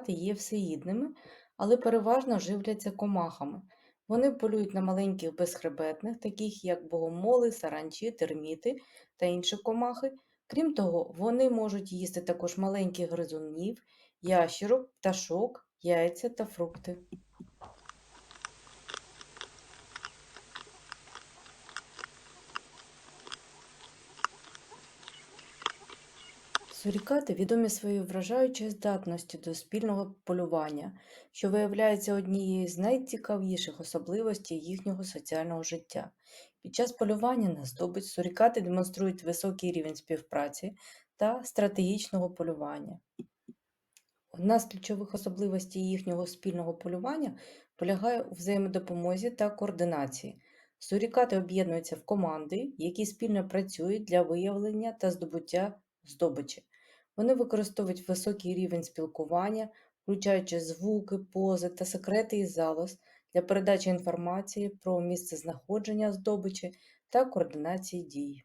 сурікати є всеїдними, але переважно живляться комахами. Вони полюють на маленьких безхребетних, таких як богомоли, саранчі, терміти та інші комахи. Крім того, вони можуть їсти також маленьких гризунів, ящерок, пташок, яйця та фрукти. Сурікати відомі своєю вражаючою здатністю до спільного полювання, що виявляється однією з найцікавіших особливостей їхнього соціального життя. Під час полювання на здобич сурікати демонструють високий рівень співпраці та стратегічного полювання. Одна з ключових особливостей їхнього спільного полювання полягає у взаємодопомозі та координації. Сурікати об'єднуються в команди, які спільно працюють для виявлення та здобуття здобичі. Вони використовують високий рівень спілкування, включаючи звуки, пози та секрети із залоз для передачі інформації про місцезнаходження здобичі та координації дій.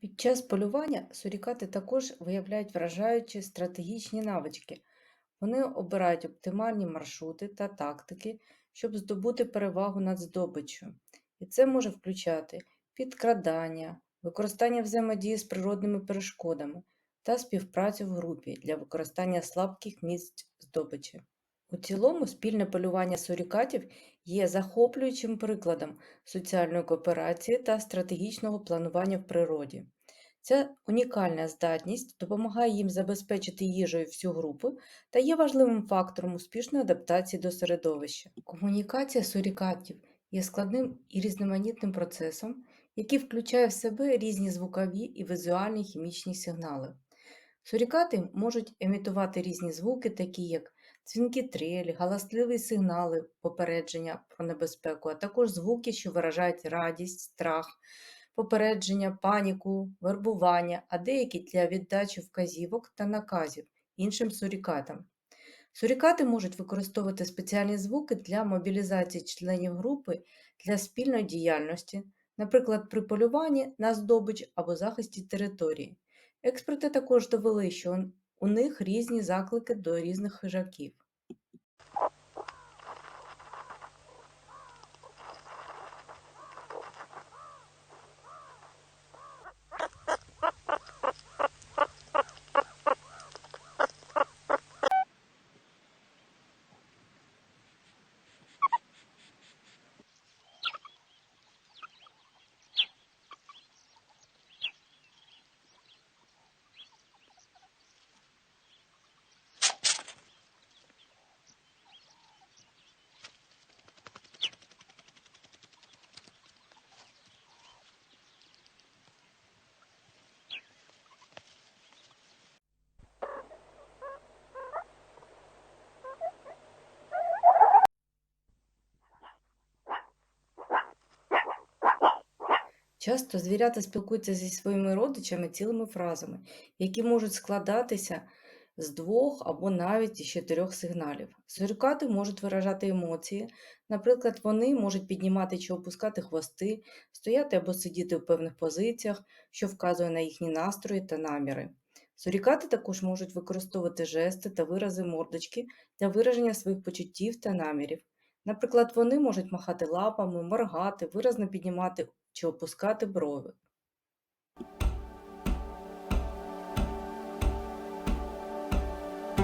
Під час полювання сурікати також виявляють вражаючі стратегічні навички. Вони обирають оптимальні маршрути та тактики, щоб здобути перевагу над здобиччю. І це може включати підкрадання, використання взаємодії з природними перешкодами та співпрацю в групі для використання слабких місць здобичі. У цілому, спільне полювання сурікатів є захоплюючим прикладом соціальної кооперації та стратегічного планування в природі. Ця унікальна здатність допомагає їм забезпечити їжею всю групу та є важливим фактором успішної адаптації до середовища. Комунікація сурікатів є складним і різноманітним процесом, який включає в себе різні звукові і візуальні хімічні сигнали. Сурікати можуть емітувати різні звуки, такі як дзвінки трелі, галасливі сигнали попередження про небезпеку, а також звуки, що виражають радість, страх, попередження, паніку, вербування, а деякі для віддачі вказівок та наказів іншим сурікатам. Сурікати можуть використовувати спеціальні звуки для мобілізації членів групи для спільної діяльності, наприклад, при полюванні на здобич або захисті території. Експерти також довели, що у них різні заклики до різних хижаків. Часто звірята спілкуються зі своїми родичами цілими фразами, які можуть складатися з двох або навіть із чотирьох сигналів. Сурикати можуть виражати емоції, наприклад, вони можуть піднімати чи опускати хвости, стояти або сидіти в певних позиціях, що вказує на їхні настрої та наміри. Сурікати також можуть використовувати жести та вирази мордочки для вираження своїх почуттів та намірів. Наприклад, вони можуть махати лапами, моргати, виразно піднімати чи опускати брови.